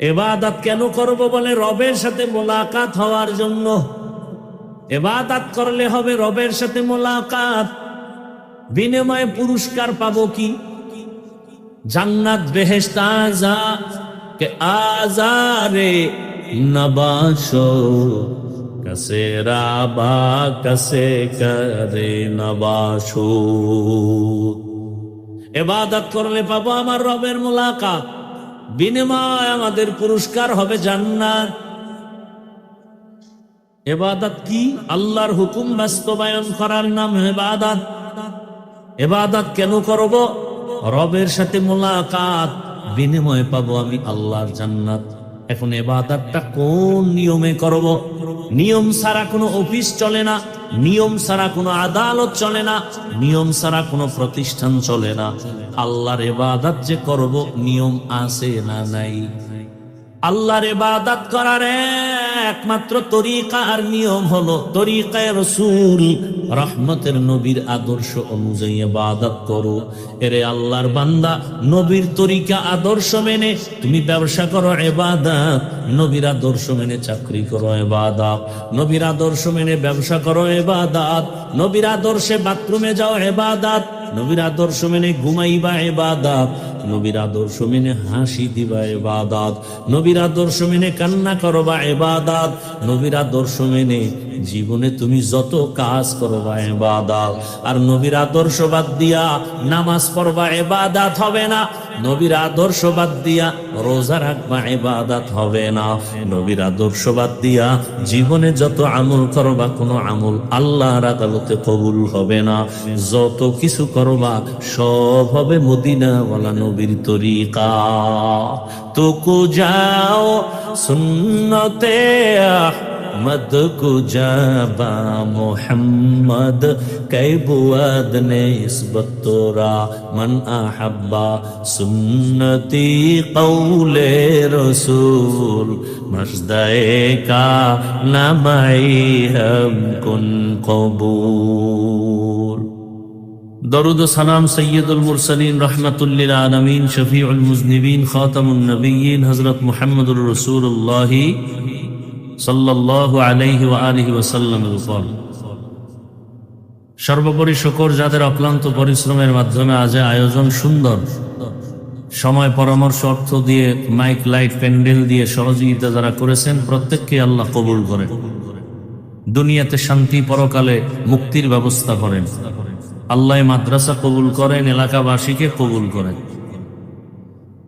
এবাদাত কেন করব বলে রবের সাথে মোলাকাত হওয়ার জন্য? এবাদাত করলে হবে রবের সাথে মোলাকাত। বিনিময়ে পুরস্কার পাব কি? জান্নাত কে আজারে নবাসো রাবা, কসে করে নবাসো। করলে পাবো আমার রবের মোলাকাত। বিনিময় আমাদের পুরস্কার হবে জান্নাত। এবাদত কি? আল্লাহর হুকুম বাস্তবায়ন করার নাম এবাদত। এবাদত কেন করব? রবের সাথে মোলাকাত, বিনিময় পাবো আমি আল্লাহর জান্নাত। এখন এবাদতটা কোন নিয়মে করব? নিয়ম ছাড়া কোনো অফিস চলে না, নিয়ম ছাড়া কোনো আদালত চলে না, নিয়ম ছাড়া কোনো প্রতিষ্ঠান চলে না। আল্লাহর এবাদত যে করব, নিয়ম আছে না নাই? আল্লাহর ইবাদত করার একমাত্র তরিকা আর নিয়ম হলো তরিকায় রসুল রহমতের নবীর আদর্শ অনুযায়ী ইবাদত করো। এরে আল্লাহর বান্দা, নবীর তরিকা আদর্শ মেনে তুমি ব্যবসা করো এবাদত নবীর আদর্শ মেনে চাকরি করো এবাদত নবীর আদর্শ মেনে ব্যবসা করো এবাদত নবীর আদর্শে বাথরুমে যাও এবাদত নবীর আদর্শ মেনে ঘুমাইবা এবাদাত নবীর আদর্শ মেনে হাসি দিবা এবাদাত নবীর আদর্শ মেনে কান্না করবা এবাদাত নবীর আদর্শ মেনে জীবনে তুমি যত কাজ করবা এবাদাত আর নবীর আদর্শ বাদ দিয়া নামাজ পড়বা এবাদাত হবে না। নবীর আদর্শ বাদ দিয়া রোজা রাখবা এবাদাত হবে না। নবীর আদর্শ বাদ দিয়া জীবনে যত আমল করবা কোনো আমল আল্লাহর আদালতে কবুল হবে না। যত কিছু করবা সব হবে মদিনাওয়ালা নবীর তরিকা। তো কো যাও সুন্নতে মদ কো যাবা মোহাম্মদ कै बुआद ने इसबत तोरा मन अहब्बा सुन्नती कौले रसूल मजदे का नमई हम कुन कबूल দরুদ ও সালাম সৈয়দুল মুরসালিন রহমাতুল্লিল আলমিন শফিউল মুজনিবিন খাতামুন নবীন হজরত মুহাম্মদুর রসুল্লাহ সর্বোপরি শকর যাদের অক্লান্ত পরিশ্রমের মাধ্যমে আজ আয়োজন সুন্দর। সময়, পরামর্শ, অর্থ দিয়ে মাইক, লাইট, প্যান্ডেল দিয়ে সহযোগিতা যারা করেছেন, প্রত্যেককে আল্লাহ কবুল করেন দুনিয়াতে শান্তি, পরকালে মুক্তির ব্যবস্থা করেন। আল্লাহ মাদ্রাসা কবুল করেন, এলাকাবাসীকে কবুল করেন।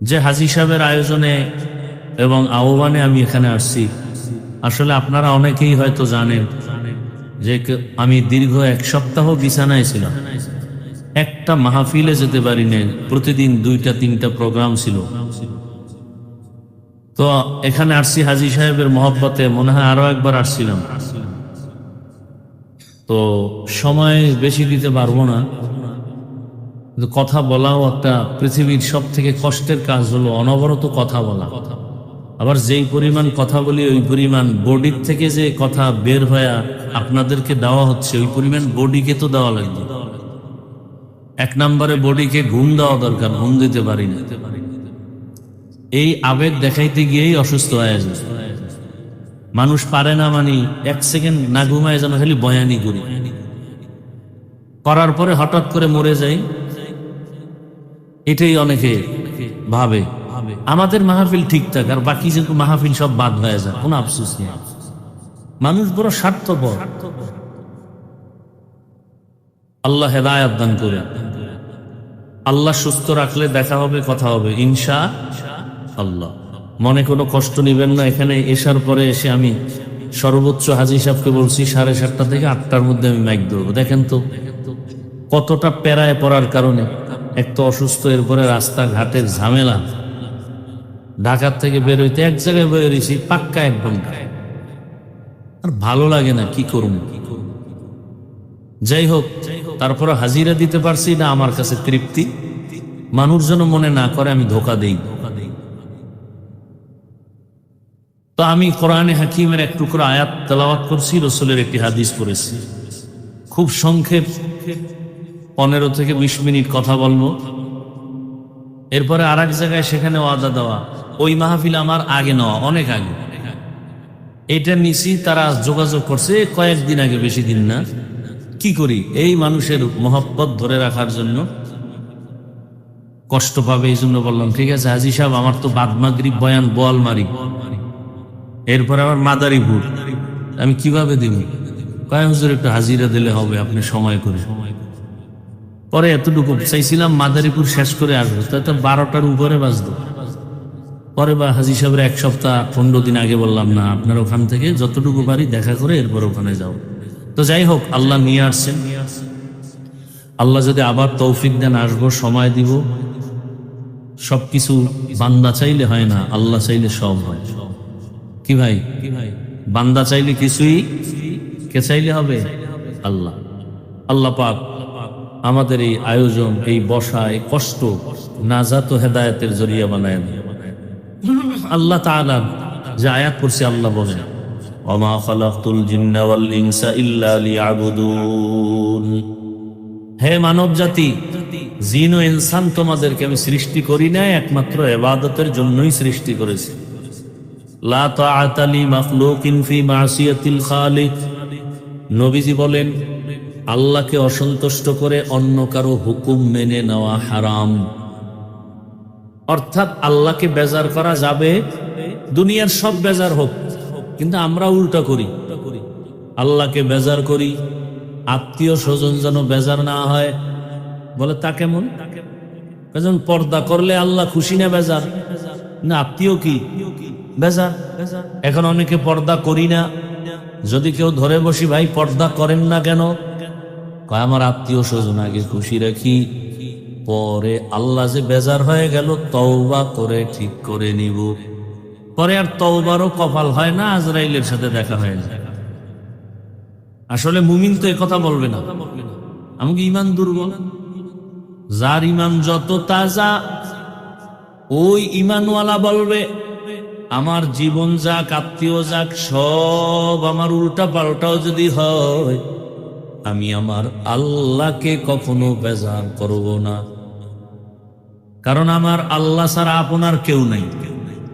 যে হাজি সাহেবের আয়োজনে এবং আহ্বানে আমি এখানে আসছি আসলে আপনারা অনেকেই হয়তো জানেন যে আমি দীর্ঘ এক সপ্তাহ বিছানায় ছিলাম। একটা মাহফিলে যেতে পারি নাই প্রতিদিন দুইটা, তিনটা প্রোগ্রাম ছিল। তো এখানে আসছি হাজি সাহেবের মহব্বতে মনে হয় আরও একবার আসছিলাম। তো সময় বেশি দিতে পারব না। কথা বলাও একটা পৃথিবীর সব থেকে কষ্টের কাজ হলো অনবরত কথা বলা। আবার যেই পরিমাণ কথা বলি, ওই পরিমাণ বডির থেকে যে কথা বের হয়ে আপনাদেরকে দেওয়া হচ্ছে, ওই পরিমাণ বডিকে তো দেওয়া লাগবে। এক নম্বরে বডিকে ঘুম দেওয়া দরকার, ঘুম দিতে পারি না। এই আবেগ দেখাইতে গিয়েই অসুস্থ হয়ে যায়। মানুষ পারে না মানি এক সেকেন্ড না ঘুমায় যেন খালি বয়ানি করি। করার পরে হঠাৎ করে মরে যাই, এটাই অনেকে ভাবে। আমাদের মাহফিল ঠিকঠাক আর বাকি যে মাহফিল সব বাদ হয়ে যায়, কোনো আফসোস নেই। মানুষ বড় স্বার্থপর। আল্লাহ হেদায়াত দান করে আল্লাহ সুস্থ রাখলে দেখা হবে, কথা হবে, ইনশা আল্লাহ। মনে কোনো কষ্ট নিবেন না, এখানে এসার পরে এসে আমি সর্বোচ্চ হাজি সাহেবকে বলছি, সাড়ে সাতটা থেকে আটটার মধ্যে আমি মাইক ধরবো। দেখেন তো, কতটা প্যারায় পড়ার কারণে, এক তো অসুস্থ, এরপরে রাস্তাঘাটের ঝামেলা ঢাকার থেকে বের হইতে এক জায়গায় বেরিয়েছি পাক্কা এক ঘণ্টা আর ভালো লাগে না, কি করুন যাই হোক তারপরে হাজিরা দিতে পারছি না, আমার কাছে তৃপ্তি। মানুষ যেন মনে না করে, আমি ধোকা দেই। তো আমি কোরআনে হাকিমের এক টুকরো আয়াত তেলাওয়াত করছি, রসুলের একটি হাদিস পড়েছি। খুব সংক্ষেপ, পনেরো থেকে বিশ মিনিট কথা বলব। এরপরে আর জায়গায় সেখানে ওয়াদা দেওয়া। ওই মাহফিল আমার আগে নেওয়া, অনেক আগে। এটা নিছি, তারা যোগাযোগ করছে, কয়েকদিন আগে, বেশি দিন না। কি করি? এই মানুষের মহব্বত ধরে রাখার জন্য কষ্ট পাবে, এই জন্য বললাম, ঠিক আছে, হাজি সাহেব, আমার তো বাদমাগরি বয়ান, বল মারি। এরপর আমার মাদারীপুর। আমি কীভাবে দিব? কয়, হুজুর, একটু হাজিরা দিলে হবে, আপনি সময় করে। পরে এতটুকু চাইছিলাম, মাদারীপুর শেষ করে আসব তা তো বারোটার উপরে বাজতো পরে বা হাজি সাহেবের এক সপ্তাহ, পনেরো দিন আগে বললাম, না, আপনার ওখান থেকে যতটুকু পারি দেখা করে এরপর ওখানে যাও। তো যাই হোক, আল্লাহ নিয়ে আসছেন। আল্লাহ যদি আবার তৌফিক দেন, আসব, সময় দিব। সবকিছু বান্দা চাইলে হয় না, আল্লাহ চাইলে সব হয়। কি ভাই? কি ভাই বান্দা চাইলে কিছুই, কে চাইলে হবে? আল্লাহ। আল্লাহ পাক আমাদের এই আয়োজন, এই বসা, এই কষ্ট নাজাত হেদায়তের জরিয়া বানায় দেন। আল্লাহ তাআলা যে আয়াত পড়ছে, আল্লাহ বলেন, ওমা খালাকতুল জিন্না ওয়াল ইনসা ইল্লা লিয়াবুদুন। হে মানব জাতি জিন ও ইনসান তোমাদেরকে আমি সৃষ্টি করি না একমাত্র এবাদতের জন্যই সৃষ্টি করেছি। লা তাআতা লি মাখলুকিন ফি মাসিয়াতিল খালিক। নবীজি বলেন, আল্লাহকে অসন্তুষ্ট করে অন্য কারও হুকুম মেনে নেওয়া হারাম। অর্থাৎ আল্লাহকে বেজার করা যাবে, দুনিয়ার সব বেজার হোক। কিন্তু আমরা উল্টা করি। আল্লাহকে বেজার করি, আত্মীয় স্বজন যেন বেজার না হয়। বলে, তা কেমন? যেমন পর্দা করলে আল্লাহ খুশি না বেজার? না, আত্মীয় কি? বেজার। এখন অনেকে পর্দা করি না। যদি কেউ ধরে বসি, ভাই, পর্দা করেন না কেন? আমার আত্মীয় স্বজন আগে খুশি রাখি। পরে আল্লাহ যে বেজার হয়ে গেল, তওবা করে ঠিক করে নিব। পরে আর তওবারও কপাল হয় না, আজরাইলের সাথে দেখা হয়ে যায়। আসলে মুমিন তো কথা বলবে না। আমাকে ইমান দুর্বল। যার ইমান যত তাজা, ওই ইমানওয়ালা বলবে, আমার জীবন যাক, আত্মীয় যাক, সব আমার উল্টা পাল্টাও যদি হয়। আমি আমার আল্লাহকে কখনো বেজার করব না। কারণ আমার আল্লাহ ছাড়া আপনার কেউ নাই।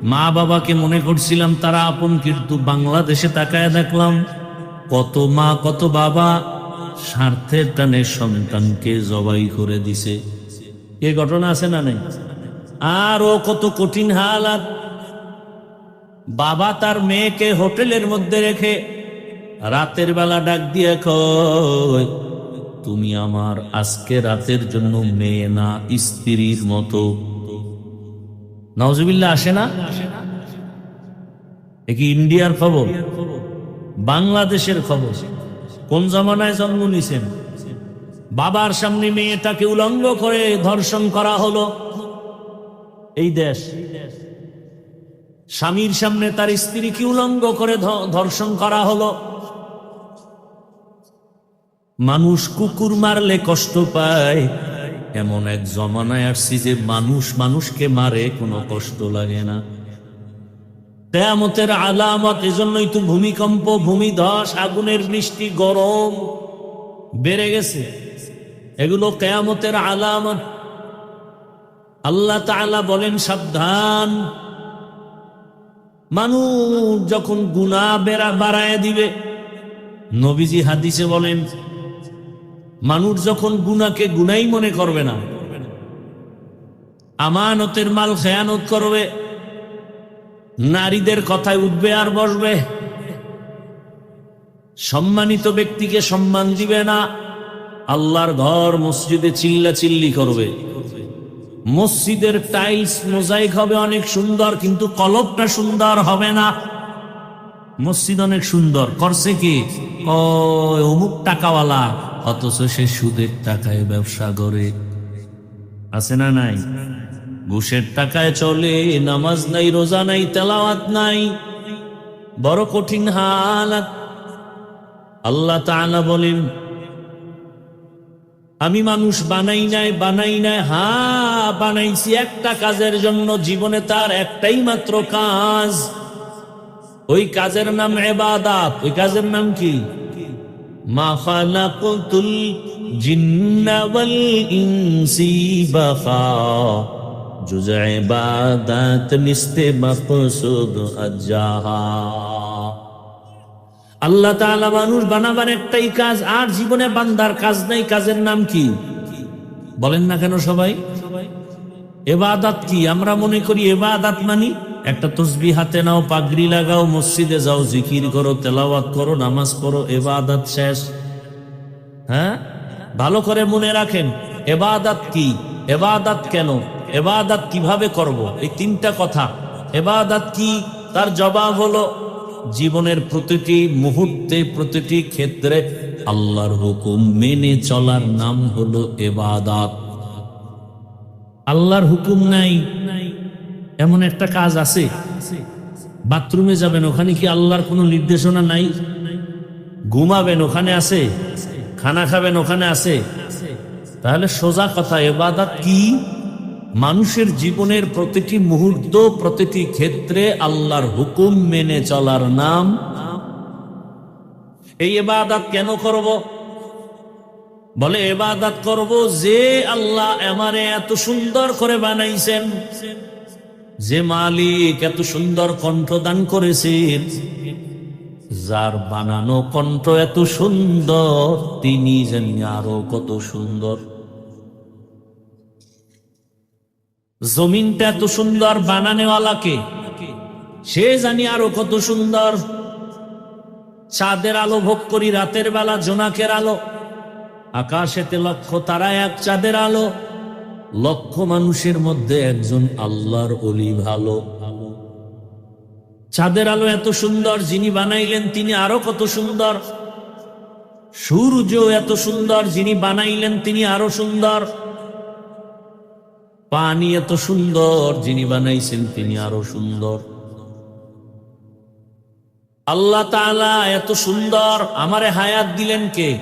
মা বাবাকে মনে করছিলাম তারা আপন, কিন্তু বাংলাদেশে তাকায় দেখলাম, কত মা, কত বাবা স্বার্থের টানে সন্তানকে জবাই করে দিছে। এ ঘটনা আছে না নেই? আর ও কত কঠিন হালাত। বাবা তার মেয়েকে হোটেলের মধ্যে রেখে রাতের বেলা ডাক দিয়ে কয়, তুমি আমার আজকে রাতের জন্য মেয়ে না, স্ত্রীর মতো। নওজবিল্লা আসে না? এ কি ইন্ডিয়ার খবর? বাংলাদেশের খবর। কোন জমানায় জন্ম নিছেন? বাবার সামনে মেয়েটাকে উলঙ্গ করে ধর্ষণ করা হলো। এই দেশ। স্বামীর সামনে তার স্ত্রীকে উলঙ্গ করে ধর্ষণ করা হলো। মানুষ কুকুর মারলে কষ্ট পায়। এমন এক জমানায় আসছি যে মানুষ মানুষকে মারে, কোনো কষ্ট লাগে না। কেয়ামতের আলামত, এজন্যই তো ভূমিকম্প, ভূমিধস, আগুনের বৃষ্টি, গরম বেড়ে গেছে। এগুলো কেয়ামতের আলামত। আল্লাহ তাআলা বলেন, সাবধান। মানুষ যখন গুণা বেড়া বাড়ায় দিবে, নবীজি হাদিসে বলেন মানুষ যখন গুনাকে গুনাই মনে করবে না, আমানতের মাল খেয়ানত করবে, নারীদের কথায় উঠবে আর বসবে, সম্মানিত ব্যক্তিকে সম্মান দিবে না, আল্লাহর ঘর মসজিদে চিল্লা চিল্লি করবে। মসজিদের টাইলস মোজাইক হবে অনেক সুন্দর, কিন্তু কলবটা সুন্দর হবে না। মসজিদ অনেক সুন্দর, করছে কি? অমুক টাকাওয়ালা অথচ সে সুদের টাকায় ব্যবসা করে। আছে না নাই? ঘুষের টাকায় চলে, নামাজ নাই, রোজা নাই, তেলাওয়াত নাই। বড় কঠিন হালাত। আল্লাহ তাআলা বলেন, আমি মানুষ বানাই নাই বানাই নাই হা বানাইছি একটা কাজের জন্য, জীবনে তার একটাই মাত্র কাজ। ওই কাজের নাম এবাদাত, ওই কাজের নাম কি? ما خلقت الجن বাফা। بخا جزع عبادات نست مقصود أجاها আল্লাহ তাআলা মানুষ বানাবার একটাই কাজ, আর জীবনে বান্দার কাজ নাই, কাজের নাম কি? বলেন না কেন সবাই? এবাদাত কি? আমরা মনে করি এবাদাত মানি? একটা তসবি হাতে নাও, পাগড়ি লাগাও, মসজিদে যাও, জিকির করো, তেলাওয়াত করো, নামাজ পড়ো, এবাদাত শেষ। হ্যাঁ? ভালো করে মনে রাখেন, এবাদাত কি? এবাদাত কেন? এবাদাত কীভাবে করব? এই তিনটা কথা। এবাদাত কি? তার জবাব হলো, জীবনের প্রতিটি মুহূর্তে, প্রতিটি ক্ষেত্রে আল্লাহর হুকুম মেনে চলার নাম হলো এবাদাত। আল্লাহর হুকুম নাই। এমন একটা কাজ আছে। বাথরুমে যাবেন, ওখানে কি আল্লাহর কোনো নির্দেশনা নাই? ঘুমাবেন, ওখানে আছে। খানা খাবেন, ওখানে আছে। তাহলে সোজা কথা, এবাদাত কি? মানুষের জীবনের প্রতিটি মুহূর্ত, প্রতিটি ক্ষেত্রে আল্লাহর হুকুম মেনে চলার নাম। এই এবাদাত কেন করব? বলে, এবাদাত করব যে আল্লাহ আমারে এত সুন্দর করে বানাইছেন। যে মালিক এত সুন্দর কণ্ঠ দান করেছেন, যার বানানো কণ্ঠ এত সুন্দর, তিনি জানি আরও কত সুন্দর। জমিনটা এত সুন্দর বানানেওয়ালাকে, সে জানি আরও কত সুন্দর। চাঁদের আলো ভোগ করি রাতের বেলা জোনাকের আলো, আকাশেতে লক্ষ তারা এক চাঁদের আলো লক্ষ মানুষের মধ্যে একজন আল্লাহর অলি ভালো। চাঁদের আলো এত সুন্দর, যিনি বানাইলেন তিনি আরও কত সুন্দর। সূর্য এত সুন্দর, যিনি বানাইলেন তিনি আরও সুন্দর। পানি এত সুন্দর, যিনি বানাইছেন তিনি আরও সুন্দর। আল্লাহ তাআলা এত সুন্দর, আমারে হায়াত দিলেন কে?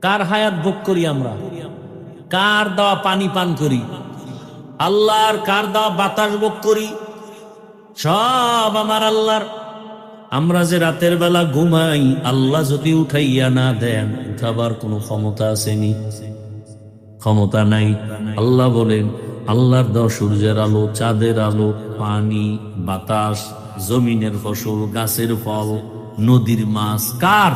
কার হায়াত ভোগ করি আমরা? কার দেওয়া পানি পান করি? আল্লাহর কার দেওয়া বাতাস ভোগ করি? সব আমার আল্লাহর। আমরা যে রাতের বেলা ঘুমাই, আল্লাহ যদি উঠাইয়া না দেন, উঠাবার কোনো ক্ষমতা আসেনি। ক্ষমতা নাই। আল্লাহ বলেন, আল্লাহর দেওয়া সূর্যের আলো, চাঁদের আলো, পানি, বাতাস, জমিনের ফসল, গাছের ফল, নদীর মাছ, কার?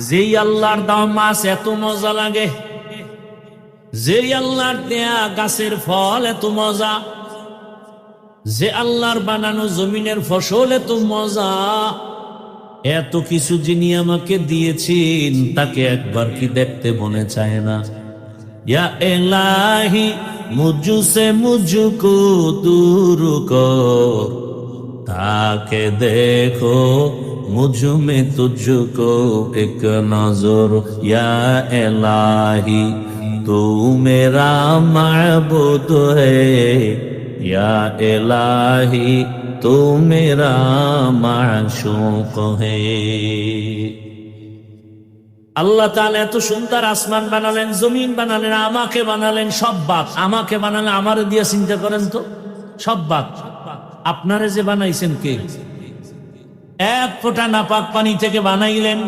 যেই আল্লাহর দাও মাছ এত মজা লাগে যে আল্লাহর দেয়া গাছের ফল এত মজা, যে আল্লাহর বানানো জমিনের ফসল এত মজা, এত কিছু যিনি আমাকে দিয়েছেন তাকে একবার কি দেখতে মনে চায় না। ইয়া এলাহি, মুজু সে মুজুকু দূর তাকে দেখো মুজু মে এক নজর। ইয়া এলাহি तू मेरा महबूद है या इलाही तू मेरा माशूक है আল্লাহ তাহলে এত সুন্দর আসমান বানালেন জমিন বানালেন আমাকে বানালেন সব বাদ আমাকে বানালেন আমারে দিয়ে চিন্তা করেন তো সব বাদ আপনারে যে বানাইছেন কে এক ফোঁটা নাপাক পানি থেকে বানাইলেন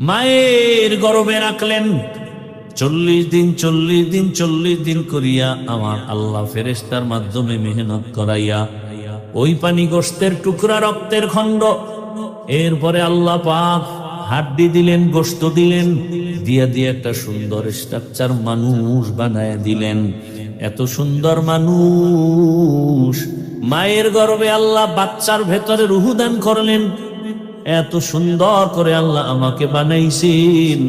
মায়ের গরবে রাখলেন চল্লিশ দিন চল্লিশ দিন চল্লিশ দিন করিয়া আমার আল্লাহ ফেরেস্তার মাধ্যমে মেহনত করাইয়া ওই পানি গোস্তের টুকরা রক্তের খণ্ড, এরপরে আল্লাহ পাক হাড্ডি দিলেন গোস্ত দিলেন, দিয়া দিয়ে একটা সুন্দর স্ট্রাকচার মানুষ বানায় দিলেন। এত সুন্দর মানুষ, মায়ের গর্ভে আল্লাহ বাচ্চার ভেতরে রুহুদান করলেন। এত সুন্দর করে আল্লাহ আমাকে বানাইছেন।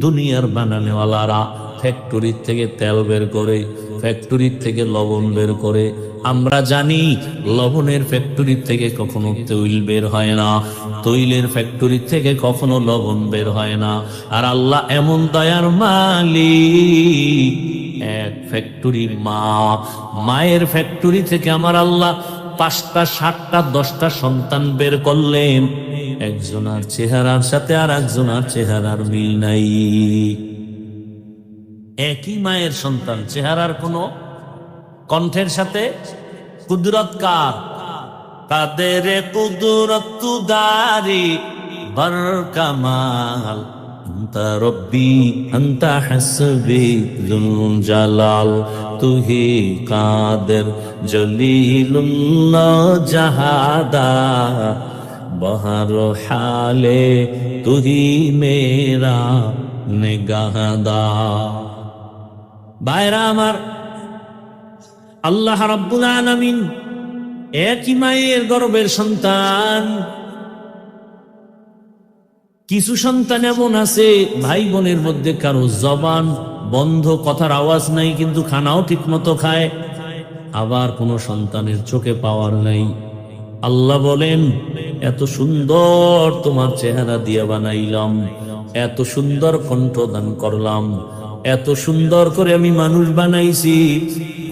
দুনিয়ার বানানেওয়ালারা ফ্যাক্টরির থেকে তেল বের করে ফ্যাক্টরির থেকে লবণ বের করে। আমরা জানি, লবণের ফ্যাক্টরির থেকে কখনো তৈল বের হয় না। তৈলের ফ্যাক্টরির থেকে কখনো লবণ বের হয় না। আর আল্লাহ এমন দয়ার মালিক। এক ফ্যাক্টরি মা। মায়ের ফ্যাক্টরি থেকে আমার আল্লাহ পাঁচটা, সাতটা, দশটা সন্তান বের করলেন। একজনার চেহারার সাথে আর একজনার চেহারার মিল নাই। একই মায়ের সন্তান, চেহারার কোনো কণ্ঠের সাথে কুদরত কার? কাদের কুদরত দারি বর কামাল আন্তা রব্বি, আন্তা হাসবি জুল জালাল। তুহি কাদের জলিলুল্লাহ জাহাদা। বহর হালে তুহি মেরা নিগাহদা বাইরা আমার, আল্লাহ রাব্বুল আলামিন একই মায়ের গর্বের সন্তান। কিছু সন্তান এমন আছে, ভাই বোনের মধ্যে কারও জবান বন্ধ, কথার আওয়াজ নাই, কিন্তু খানাও ঠিক মতো খায়। আবার কোনো সন্তানের চোখে পাওয়ার নাই। আল্লাহ বলেন এত সুন্দর তোমার চেহারা দিয়ে বানাইলাম, এত সুন্দর কণ্ঠদান করলাম, এত সুন্দর করে আমি মানুষ বানাইছি,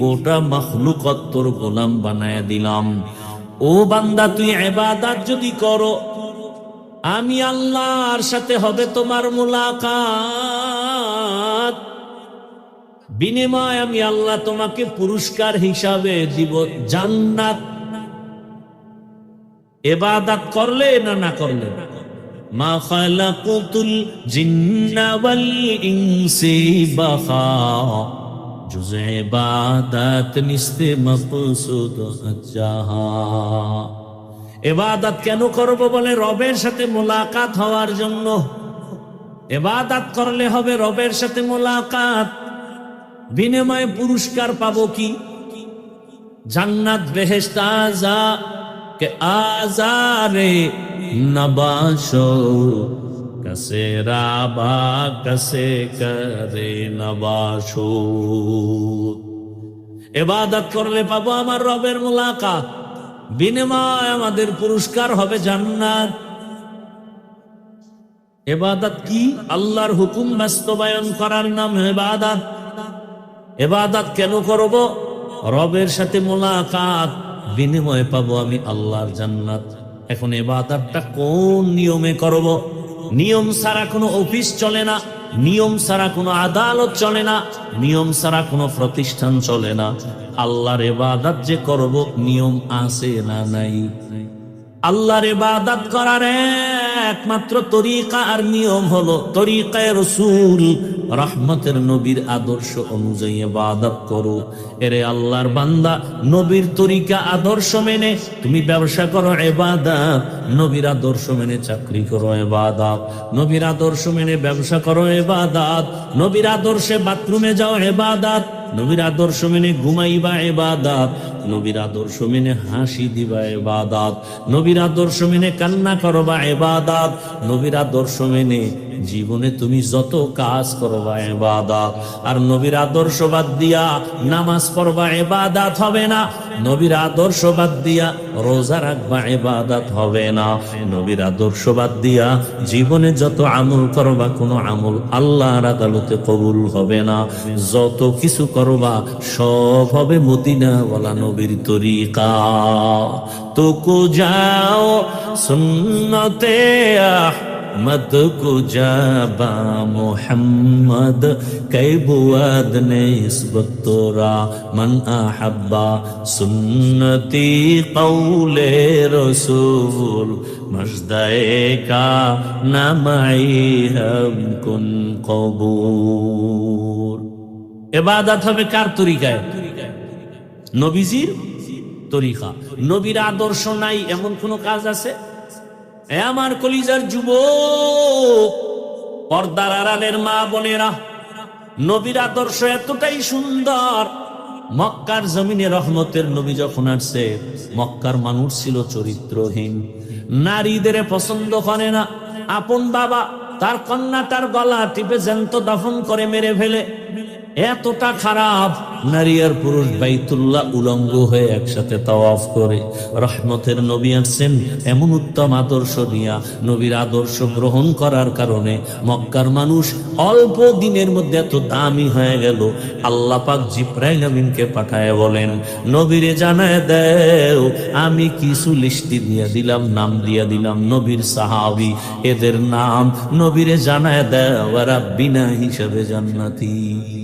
গোটা মখলুকত তোর গোলাম বানায় দিলাম। ও বান্দা, তুই এবাদাত যদি করো, আমি আল্লাহর সাথে হবে তোমার মোলাকাত। বিনিময় আমি আল্লাহ তোমাকে পুরস্কার হিসাবে দিব, জান্নাত এবাদাত করলে না না করলে? মা খালাকুতুল জিন্না ওয়াল ইনসি বাখা। জুজ ইবাদাত নিস্তে মকসুদ জাহা এবাদাত কেন করব বলে? রবের সাথে মোলাকাত হওয়ার জন্য। এবাদাত করলে হবে রবের সাথে মোলাকাত। বিনিময়ে পুরস্কার পাবো কি? জান্নাত বেহেশত আজা কে আজারে নবাসো কসে রাবা কসে করে নবাসো এবাদত করলে পাবো আমার রবের মোলাকাত। বিনিময় আমাদের পুরস্কার হবে জান্নাত। এবাদত কি? আল্লাহর হুকুম বাস্তবায়ন করার নাম এবাদত। এবাদত কেন করব? রবের সাথে মোলাকাত। বিনিময় পাবো আমি আল্লাহর জান্নাত। এখন এবাদতটা কোন নিয়মে করব? নিয়ম ছাড়া কোনো অফিস চলে না, নিয়ম ছাড়া কোনো আদালত চলে না, নিয়ম ছাড়া কোনো প্রতিষ্ঠান চলে না। আল্লাহর এবাদত যে করব, নিয়ম আছে না নাই? আল্লাহর ইবাদত করার একমাত্র তরিকা আর নিয়ম হলো তরিকায় রসুল রহমতের নবীর আদর্শ অনুযায়ী ইবাদত করো। এরে আল্লাহর বান্দা, নবীর তরিকা আদর্শ মেনে তুমি ব্যবসা করো এবাদত নবীর আদর্শ মেনে চাকরি করো এবাদত নবীর আদর্শ মেনে ব্যবসা করো এবাদত নবীর আদর্শে বাথরুমে যাও এবাদত নবীর আদর্শ মেনে ঘুমাইবা এবাদাত নবীর আদর্শ মেনে হাসি দিবা এবাদাত নবীর আদর্শ মেনে কান্না করবা এবাদাত নবীর আদর্শ মেনে জীবনে তুমি যত কাজ করবা এবাদাত আর নবীর আদর্শ বাদ দিয়া নামাজ পড়বা এবাদাত হবে না। নবীর আদর্শ বাদ দিয়া রোজা রাখবা এবাদাত হবে না। নবীর আদর্শ বাদ দিয়া জীবনে যত আমল করবা, কোনো আমল আল্লাহর আদালতে কবুল হবে না। যত কিছু করবা, সব হবে মদিনাওয়ালা নবীর তরিকা। তো যাও সুন্নতে আহমদ কো যাবা মোহাম্মদ कै बुआद ने इसबत तोरा मन अहब्बा सुन्नती कौले रसूल मजदाए का नमाई हम कुन कबूर এবাদাত হবে কার তরিকায় নবীজির তরিকা নবীর আদর্শ নাই এমন কোন কাজ আছে এ আমার কলিজার যুব পর্দার আড়ালের মা বোনেরা, নবীর আদর্শ এতটাই সুন্দর। মক্কার জমিনে রহমতের নবী যখন আসছে, মক্কার মানুষ ছিল চরিত্রহীন। নারীদের পছন্দ করে না। আপন বাবা তার কন্যা তার গলা টিপে জ্যান্ত দফন করে মেরে ফেলে। এতটা খারাপ। নারী আর পুরুষ বাইতুল্লাহ উলঙ্গ হয়ে একসাথে তাওয়াফ করে। রহমতের নবী আসছেন এমন উত্তম আদর্শ দিয়া নবীর আদর্শ গ্রহণ করার কারণে মক্কার মানুষ অল্প দিনের মধ্যে এত দামি হয়ে গেল। আল্লাহ পাক জিব্রাইল আমিনকে পাঠায় বলেন, নবীরে জানায় দেও, আমি কিছু লিস্টি দিয়া দিলাম, নাম দিয়া দিলাম নবীর সাহাবি। এদের নাম নবীরে জানায় দেও, আর বিনা হিসাবে জান্নাতি।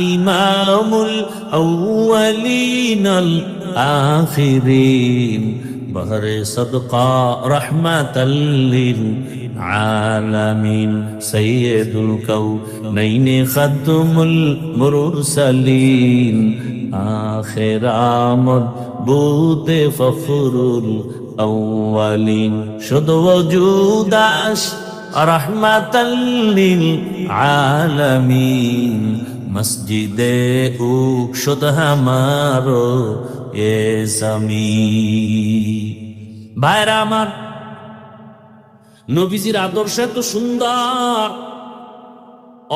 إمام الأولين الآخرين. بهر صدقاء رحمة العالمين سيد الكونين خدم المرسلين. آخر آمد بود فخر الأولين. شد وجودش رحمة للعالمين. মসজিদে উক্ষত হামারো এ সামি ভাইরা আমার, নবীজির আদর্শ এত সুন্দর।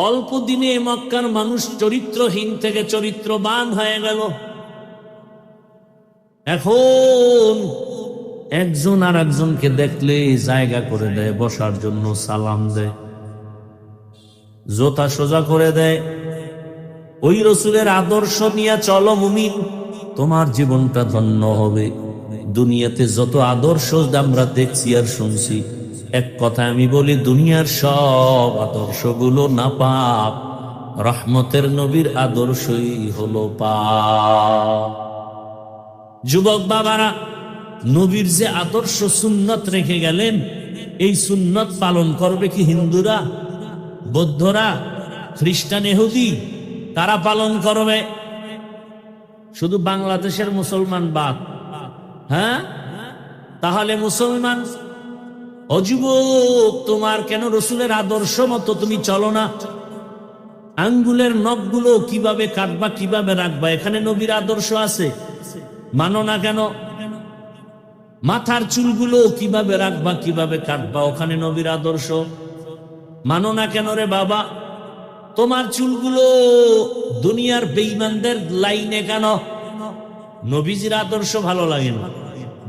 অল্প দিনে মক্কার মানুষ চরিত্রহীন থেকে চরিত্রবান হয়ে গেল। এখন একজন আর একজনকে দেখলে জায়গা করে দেয়, বসার জন্য সালাম দেয়, জোতা সোজা করে দেয়। ওই রসুলের আদর্শ নিয়ে চলো মুমিন। তোমার জীবনটা ধন্য হবে। দুনিয়াতে যত আদর্শ আমরা দেখছি আর শুনছি, এক কথা আমি বলি দুনিয়ার সব আদর্শগুলো না পাপ, রহমতের নবীর আদর্শই হলো পাপ। যুবক বাবারা, নবীর যে আদর্শ সুন্নত রেখে গেলেন, এই সুন্নত পালন করবে কি হিন্দুরা, বৌদ্ধরা, খ্রিস্টান এহুদি? তারা পালন করবে। শুধু বাংলাদেশের মুসলমান বাদ। হ্যাঁ? তাহলে মুসলমান? অযুবক তোমার কেন রসুলের আদর্শ মতো তুমি চলো না? আঙ্গুলের নখগুলো কীভাবে কাটবা, কীভাবে রাখবা? এখানে নবীর আদর্শ আছে। মানো না কেন? মাথার চুলগুলো কীভাবে রাখবা, কীভাবে কাটবা? ওখানে নবীর আদর্শ। মানো না কেন রে বাবা? তোমার চুলগুলো দুনিয়ার বেইমানদের লাইনে কেন? নবীজির আদর্শ ভালো লাগে না।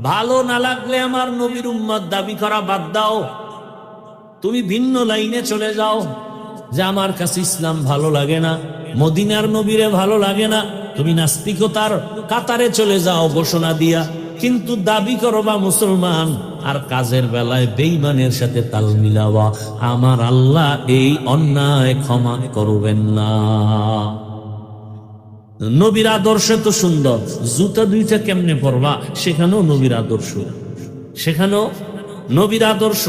ভালো না লাগলে আমার নবীর উম্মত দাবি করা বাদ দাও। তুমি ভিন্ন লাইনে চলে যাও, যে আমার কাছে ইসলাম ভালো লাগে না, মদিনার নবীরে ভালো লাগে না। তুমি নাস্তিকতার কাতারে চলে যাও, ঘোষণা দিয়া। কিন্তু দাবি করো বা মুসলমান, আর কাজের বেলায় বেইমানের সাথে তাল মিলাওয়া, আমার আল্লাহ এই অন্যায় ক্ষমা করবেন না। নবীর আদর্শ তো সুন্দর, জুতা দুইটা কেমনে পরবা? সেখানেও নবীর আদর্শ। সেখানেও নবীর আদর্শ।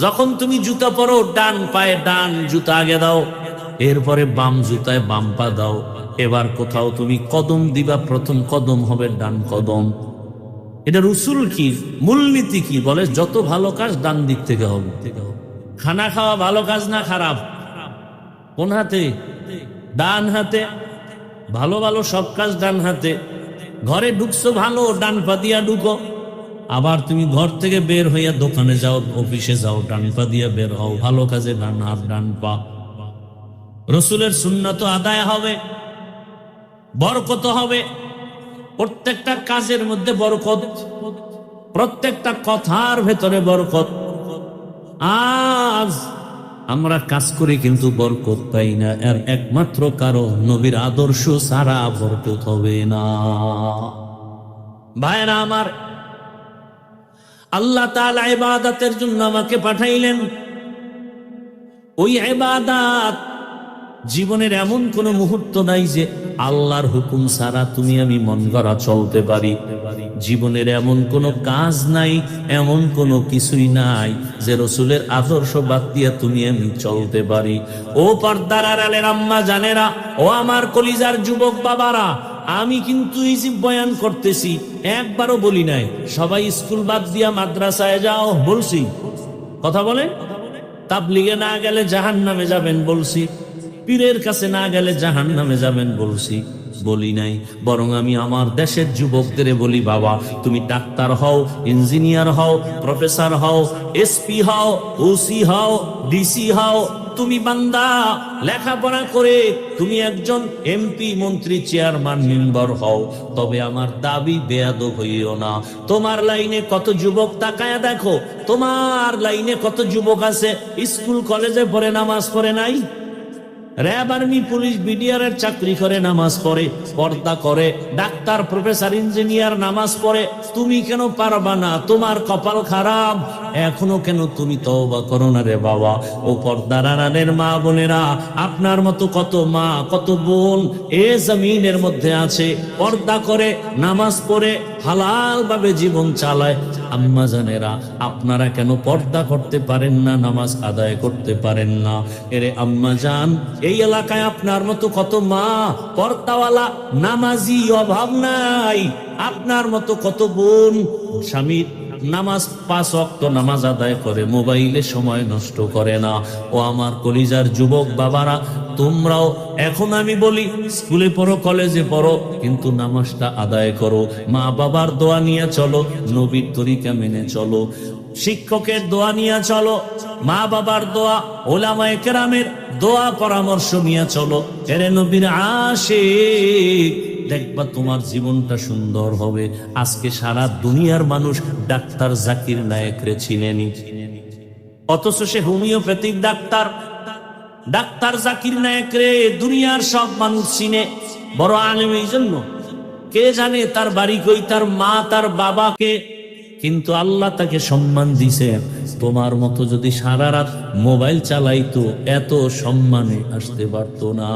যখন তুমি জুতা পরো, ডান পায়ে ডান জুতা আগে দাও, এরপরে বাম জুতায় বাম পা দাও। এবার কোথাও তুমি কদম দিবা, প্রথম কদম হবে ডান কদম। এটা রসুল কি? মূলনীতি কি? বলে যত ভালো কাজ ডান দিক থেকে হবে। খানা খাওয়া ভালো কাজ না খারাপ? কোন হাতে? ডান হাতে। ভালো ভালো সব কাজ ডান হাতে। ঘরে ঢুকছো ভালো, ডান পা দিয়া ঢুকো। আবার তুমি ঘর থেকে বের হইয়া দোকানে যাও, অফিসে যাও, ডান পা দিয়া বের হও। ভালো কাজে ডান হাত, ডান পা। রসুলের সুন্নত আদায় হবে। বরকত হবে। প্রত্যেকটা কাজের মধ্যে বরকত, প্রত্যেকটা কথার ভেতরে বরকত। আজ আমরা কাজ করি কিন্তু বরকত পাই না, এর একমাত্র কারণ নবীর আদর্শ সারা বরকত হবে না। ভাইরা আমার, আল্লাহ তাআলা ইবাদতের জন্য আমাকে পাঠাইলেন। ওই ইবাদত জীবনের এমন কোন মুহূর্ত নাই যে আল্লাহর হুকুম ছাড়া তুমি আমি মন গড়া চলতে পারি। জীবনের এমন কোন কাজ নাই, এমন কোনো কিছুই নাই যে রসুলের আদর্শ বাদ দিয়ে তুমি আমি চলতে পারি। ও পর্দার আড়ালের আম্মা জানেরা, ও আমার কলিজার যুবক বাবারা, আমি কিন্তু বয়ান করতেছি, একবারও বলি নাই, সবাই স্কুল বাদ দিয়া মাদ্রাসায় যাও, বলছি। কথা বলেন তাবলিগে না গেলে জাহান নামে যাবেন, বলছি। পীরের কাছে না গেলে জাহান নামে যাবেন বলছি। বলি নাই। বরং আমি আমার দেশের যুবকদের বলি, বাবা, তুমি ডাক্তার হও, ইঞ্জিনিয়ার হও, প্রফেসর হও, এসপি হও, ওসি হও, ডিসি হও, তুমি বান্দা, লেখাপড়া করে তুমি একজন এমপি, মন্ত্রী, চেয়ারম্যান, মেম্বার হও। তবে আমার দাবি বেয়াদ হইও না। তোমার লাইনে কত যুবক তাকায়া দেখো। তোমার লাইনে কত যুবক আছে, স্কুল, কলেজে পড়ে, নামাজ পড়ে নাই? র্যাব আর্মি, পুলিশ, বিডিআরের চাকরি করে, নামাজ পড়ে, পর্দা করে, ডাক্তার, প্রফেসর, ইঞ্জিনিয়ার, নামাজ পড়ে, তুমি কেন পারবা না? তোমার কপাল খারাপ। এখনও কেন তুমি তওবা করো না রে বাবা? ও পর্দার আড়ালের মা বোনেরা, আপনার মতো কত মা, কত বোন এ জমিনের মধ্যে আছে। পর্দা করে, নামাজ পড়ে হালাল ভাবে জীবন চালায়। আম্মা জানেরা, আপনারা কেন পর্দা করতে পারেন না, নামাজ আদায় করতে পারেন না? এরে আম্মা জান, এই এলাকায় আপনার মতো কত মা পর্দাওয়ালা নামাজি অভাব নাই। আপনার মতো কত বোন স্বামীর নামাজ পাঁচ অক্ত নামাজ আদায় করে, মোবাইলে সময় নষ্ট করে না। ও আমার কলিজার যুবক বাবারা, তোমরাও, এখন আমি বলি, স্কুলে পড়ো, কলেজে পড়ো, কিন্তু নামাজটা আদায় করো। মা বাবার দোয়া নিয়ে চলো, নবীর তরিকা মেনে চলো। শিক্ষকের দোয়া নিয়ে চলো, মা বাবার দোয়া, ওলামায়ে কেরামের দোয়া পরামর্শ নিয়ে চলো। এরে নবীর আসে দেখবা তোমার জীবনটা সুন্দর হবে। আজকে সারা দুনিয়ার মানুষ ডাক্তার জাকির নায়ক রে চিনেনি। অথচ সে homeopathic doctor. Doctor Zakir Naik রে দুনিয়ার সব মানুষ চিনে। বড় আলেম এই জন্য। কে জানে তার বাড়ি কই, তার মা, তার বাবাকে। কিন্তু আল্লাহ তাকে সম্মান দিছে। তোমার মতো যদি সারা রাত মোবাইল চালাইতো, এত সম্মানে আসতে পারতো না।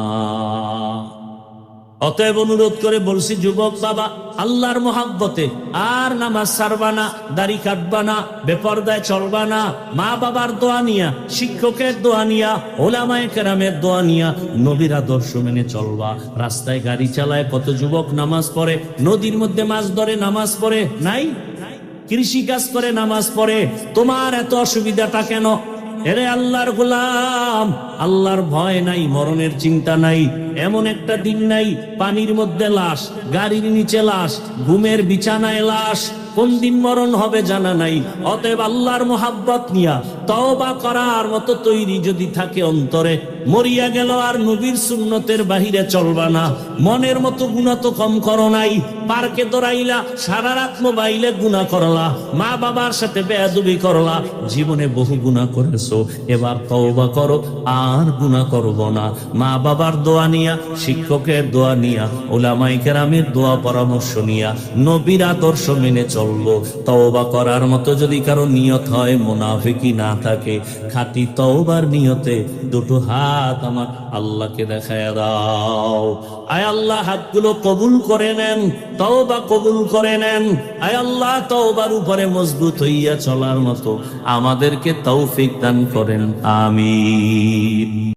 অতএব অনুরোধ করে বলছি, যুবক বাবা, আল্লাহর মোহাব্বতে আর নামাজ সারবানা দাড়ি কাটবানা বেপর্দায় চলবানা মা বাবার দোয়া নিয়া, শিক্ষকের দোয়া নিয়া, ওলামায় কেরামের দোয়া নিয়া, নবীর আদর্শ মেনে চলবা। রাস্তায় গাড়ি চালায়, কত যুবক নামাজ পড়ে, নদীর মধ্যে মাছ ধরে নামাজ পড়ে, নাই? কৃষি কাজ করে নামাজ পড়ে, তোমার এত অসুবিধাটা কেন? এরে আল্লাহর গোলাম, আল্লাহর ভয় নাই, মরণের চিন্তা নাই, এমন একটা দিন নাই, পানির মধ্যে লাশ, গাড়ির নিচে লাশ, ঘুমের বিছানায় লাশ, কোন দিন মরণ হবে জানা নাই, অতএব আল্লাহর মোহাব্বত নিয়া তওবা করার মতো তৈরি যদি থাকে অন্তরে মরিয়া গেল আর নবীর সুন্নতের বাহিরে চলবা না। মনের মতো গুণা তো কম করো নাই। পার্কে দৌড়াইলা সারা রাত মোবাইলে গুণা করলা। মা বাবার সাথে বেয়াদুবি করলা। জীবনে বহু গুণা করেছ। এবার তওবা করো, আর গুণা করব না। মা বাবার দোয়া নিয়া, শিক্ষকের দোয়া নিয়া, ওলামাই কেরামের দোয়া পরামর্শ নিয়া, নবীর আদর্শ মেনে চলবো। তওবা করার মতো যদি কারও নিয়ত হয় মোনাফিকি না থাকে। খাঁটি তওবার নিয়তে দুটো হাত আমার আল্লাহকে দেখায় দাও। আয় আল্লাহ, হাতগুলো কবুল করে নেন, তওবা কবুল করে নেন। আয় আল্লাহ, তওবার উপরে মজবুত হইয়া চলার মতো আমাদেরকে তৌফিক দান করেন, আমিন।